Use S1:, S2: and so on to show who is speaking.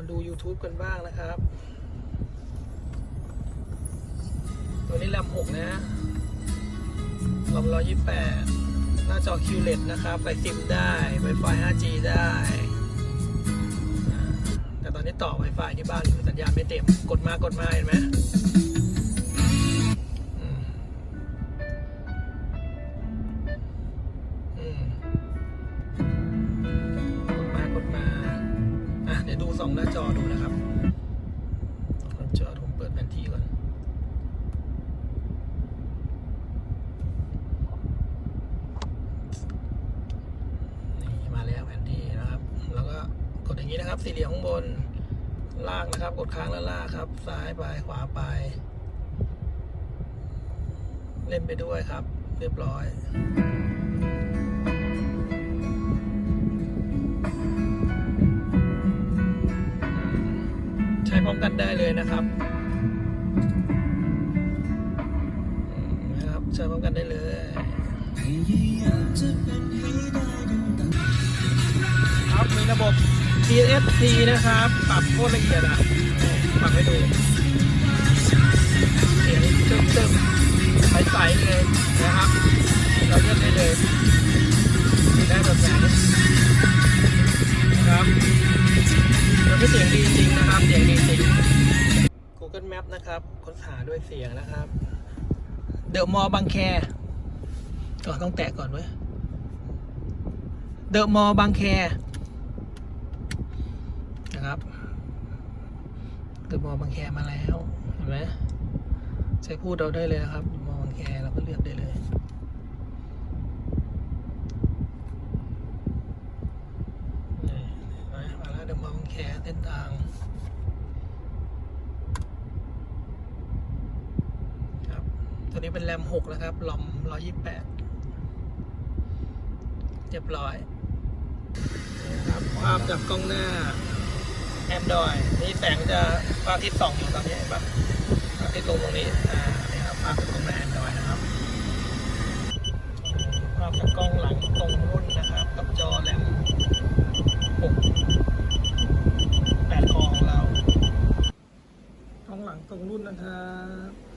S1: มาดู YouTube กันบ้างนะครับ ตัวนี้แรม6นะลำร้อยี่แปดหน้าจอ QLED นะครับ ไปซิมได้ไวไฟ 5G ได้ แต่ตอนนี้ต่อ Wi-Fi ที่บ้านสัญญาณไม่เต็ม กดมากดมาเห็นไหม สองหน้าจอดูนะครับหน้าจอผมเปิดแผนที่ก่อนนี่มาแล้วแผนที่นะครับ แล้วก็กดอย่างนี้นะครับ สี่เหลี่ยมข้างบน ลากนะครับ กดค้างแล้วลากครับ ซ้ายไป ขวาไป เล่นไปด้วยครับ เรียบร้อย พร้อมกันได้เลยนะครับนะครับใช้พร้อมกันได้เลยครับมีระบบ DSP นะครับ ปรับโคตรละเอียดอะ ปรับให้ดู ตัวที่เสียงดีจริงนะครับเสียงดีจริง Google Map นะครับค้นหาด้วยเสียงนะครับ เดอะมอลล์บางแคก็ต้องแตะก่อนเว้ยเดอะมอลล์บางแคนะครับเดอะมอลล์บางแคมาแล้วเห็นไหมใช้พูดเราได้เลยครับมอลล์บางแคเราก็เลือกได้เลย นี่เห็นไหมมาแล้วเดอะมอลล์บางแค เส้นทางครับตัวนี้เป็นแรมหกนะครับลอมร้อยยี่แปดเรียบร้อยครับภาพจากกล้องหน้า Android นี่แสงจะพระอาทิตย์ส่องอยู่ตอนนี้เห็นปะพระอาทิตย์ลงตรงนี้อ่านี่ครับภาพจากกล้องหน้า Android นะครับภาพจากกล้องหลังตรงรุ่นนะครับ กล่งรุ่นนะครับ